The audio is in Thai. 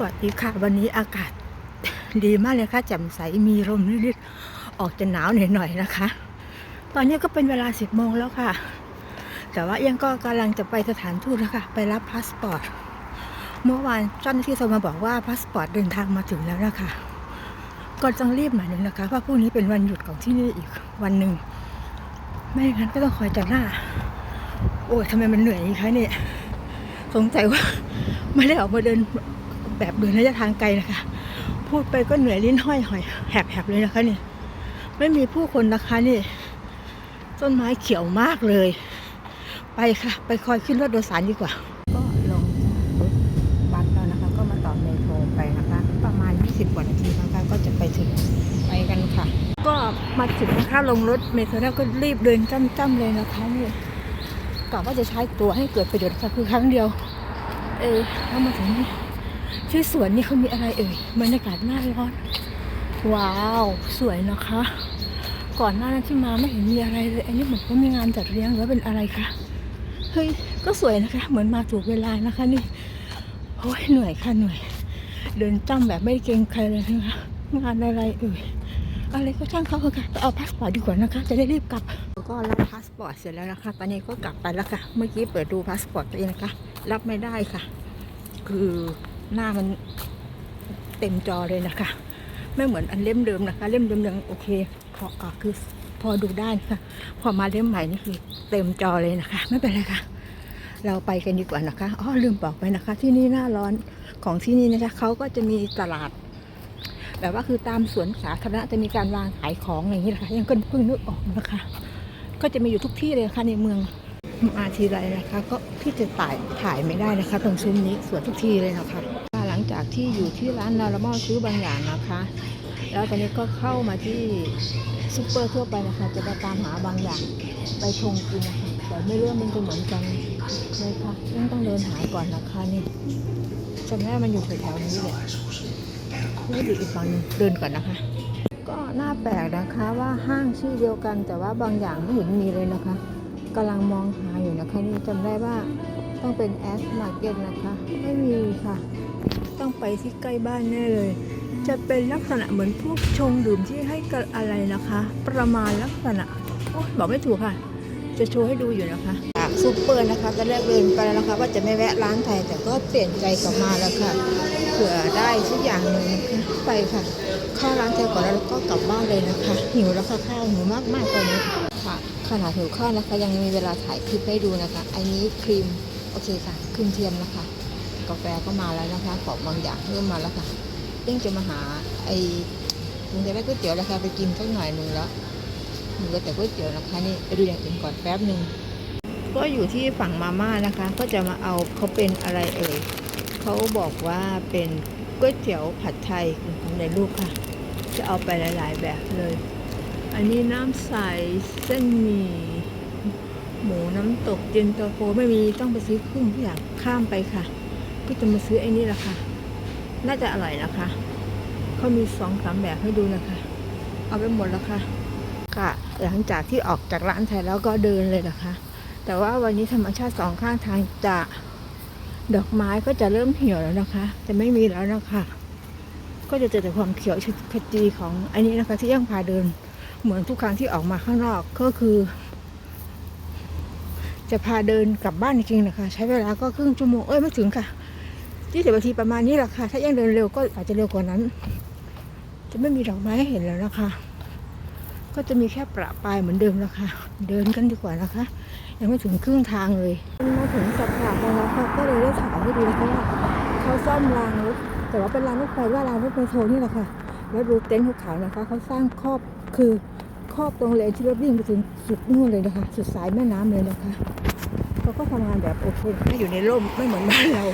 สวัสดีค่ะ วันนี้อากาศดีมากเลยค่ะแจ่มใสมีลมนิดๆออกจะหนาวหน่อยๆนะคะ ตอนนี้ก็เป็นเวลาสิบโมงแล้วค่ะ แต่ว่ายังก็กำลังจะไปสถานทูตแล้วค่ะ ไปรับพาสปอร์ตเมื่อวานเจ้าหน้าที่โทรมาบอกว่าพาสปอร์ตเดินทางมาถึงแล้วนะคะก็ต้องรีบหน่อยนึงนะคะเพราะพรุ่งนี้เป็นวันหยุดของที่นี่อีกวันหนึ่งไม่อย่างนั้นก็ต้องคอยจัดหน้า โอ้ยทำไมมันเหนื่อยนะคะเนี่ยสงสัยว่าไม่ได้ออกมาเดิน แบบเดินระยะทางไกลนะคะ พูดไปก็เหนื่อยลิ้นห้อยหอยแหบๆเลยนะคะนี่ ไม่มีผู้คนนะคะนี่ ต้นไม้เขียวมากเลย ไปค่ะ ไปคอยขึ้นรถโดยสารดีกว่า ก็ลงรถบัสแล้วนะคะ ก็มาต่อเมโทรไปนะคะ ประมาณ 20กว่านาทีนะคะก็จะไปถึงไปกันค่ะ ก็มาถึงนะคะลงรถเมโทรแล้วก็รีบเดินจ้ำๆเลยนะคะนี่กะว่าจะใช้ตัวให้เกิดประโยชน์ค่ะคือครั้งเดียว เออแล้วมาถึงนี่ ที่อสวนนี่เขามีอะไรเอ่ยบรรยากาศน่าร้อนว้าว สวยนะคะ ก่อนหน้านั้นที่มาไม่เห็นมีอะไรเลย อันนี้เหมือนว่ามีงานจัดเลี้ยงหรือว่าเป็นอะไรคะเฮ้ยก็สวยนะคะ เหมือนมาถูกเวลานะคะนี่โอ้ยเหนื่อยค่ะเหนื่อย เดินจ้ำแบบไม่เกรงใครเลยนะคะงานอะไรเอ่ยอะไรก็ช่างเขาเถอะค่ะเอาพาสปอร์ตดีกว่านะคะ จะได้รีบกลับก็รับพาสปอร์ตเสร็จแล้วนะคะ ตอนนี้ก็กลับไปแล้วค่ะ เมื่อกี้เปิดดูพาสปอร์ตตัวเองนะคะ รับไม่ได้ค่ะ คือ หน้ามันเต็มจอเลยนะคะ ไม่เหมือนอันเล่มเดิมนะคะ เล่มเดิมยังโอเคพออคือพอดูได้ค่ะพอมาเล่มใหม่นี่คือเต็มจอเลยนะคะ ไม่เป็นไรค่ะ เราไปกันดีกว่านะคะอ๋อลืมบอกไปนะคะ ที่นี่หน้าร้อนของที่นี่นะคะเขาก็จะมีตลาดแบบว่าคือตามสวนสาธารณะจะมีการวางขายของอย่างนี้นะคะยังก็เพิ่งนึกออกนะคะ ก็จะมีอยู่ทุกที่เลยค่ะในเมือง มาทีไรนะคะ ก็ที่จะถ่ายถ่ายไม่ได้นะคะ ตรงซุ้มนี้สวนทุกที่เลยนะคะหลังจากที่อยู่ที่ร้านนารามาซื้อบางอย่างนะคะ แล้วตอนนี้ก็เข้ามาที่ซุปเปอร์ทั่วไปนะคะ จะไปตามหาบางอย่างไปชงกินนะคะแต่ไม่รู้ว่ามันจะเหมือนกันเลยค่ะต้องต้องเดินหาก่อนนะคะนี่จำได้มันอยู่แถวๆนี้เลยไม่อยู่อีกฝั่งนึงเดินก่อนนะคะ ก็น่าแปลกนะคะว่าห้างชื่อเดียวกันแต่ว่าบางอย่างไม่เห็นมีเลยนะคะ กำลังมองหาอยู่นะคะนี่จำได้ว่าต้องเป็นแอสมาร์เก็ตนะคะ ไม่มีค่ะ ต้องไปที่ใกล้บ้านแน่เลย จะเป็นลักษณะเหมือนพวกชงดื่มที่ให้กับอะไรนะคะ ประมาณลักษณะโอ๊ยบอกไม่ถูกค่ะ จะโชว์ให้ดูอยู่นะคะซูเปอร์นะคะตอนแรกเดินไปแล้วนะคะ ว่าจะไม่แวะร้านไทยแต่ก็เปลี่ยนใจกลับมาแล้วค่ะเผื่อได้สักอย่างหนึ่งไปค่ะ เข้าร้านไทยก่อนแล้วก็กลับบ้านเลยนะคะ หิวแล้วค่ะข้าวหิวมากๆตอนนี้ ขนาดหิวข้าวนะคะ ยังมีเวลาถ่ายคลิปให้ดูนะคะอันนี้ครีมโอเคค่ะครีมเทียมนะคะ กาแฟก็มาแล้วนะคะ ของบางอย่างเริ่มมาแล้วค่ะเพิ่งจะมาหาไอ้มันจะได้ก๋วยเตี๋ยวราคาไปกินสักหน่อยหนึ่งแล้วหนูก็แต่ก๋วยเตี๋ยวนะคะนี่ไปดูอย่างอื่นก่อนแป๊บหนึ่งก็อยู่ที่ฝั่งมาม่านะคะ ก็จะมาเอาเขาเป็นอะไรเอ่ยเขาบอกว่าเป็นก๋วยเตี๋ยวผัดไทยของในรูปค่ะ จะเอาไปหลาย ๆ แบบเลย อันนี้น้ำใสเส้นหมี่หมูน้ำตกเย็นตาโฟไม่มีต้องไปซื้อเครื่องทุกอย่างข้ามไปค่ะ ก็จะมาซื้อไอ้นี่แหละค่ะ น่าจะอร่อยนะคะ เขามีสองสามแบบให้ดูนะคะ เอาไปหมดแล้วค่ะค่ะหลังจากที่ออกจากร้านไทยแล้วก็เดินเลยนะคะ แต่ว่าวันนี้ธรรมชาติสองข้างทางจะดอกไม้ก็จะเริ่มเหี่ยวแล้วนะคะ จะไม่มีแล้วนะคะ ก็จะเจอแต่ความเขียวขจีของอันนี้นะคะที่ยังพาเดิน เหมือนทุกครั้งที่ออกมาข้างนอกก็คือ จะพาเดินกลับบ้านจริงๆนะคะ ใช้เวลาก็ครึ่งชั่วโมงเอ้ยไม่ถึงค่ะยี่สิบนาทีประมาณนี้แหละค่ะ ถ้ายังเดินเร็วก็อาจจะเร็วกว่านั้น จะไม่มีดอกไม้ให้เห็นแล้วนะคะ ก็จะมีแค่ประปายเหมือนเดิมแล้วค่ะ เดินกันดีกว่านะคะ ยังไม่ถึงครึ่งทางเลยมาถึงสะพานแล้วค่ะก็เลยได้ถ่ายให้ดูนะคะว่าเขาซ่อมรางรถแต่ว่าเป็นรางรถไฟว่ารางรถเมโทนี่แหละค่ะ แล้วดูเต็นท์ภูเขานะคะเขาสร้างครอบ คือครอบตรงเลนที่รถวิ่งไปถึงสุดนู่นเลยนะคะ สุดสายแม่น้ำเลยนะคะเขาก็ทำงานแบบโอเคไม่อยู่ในร่มไม่เหมือนบ้านเรา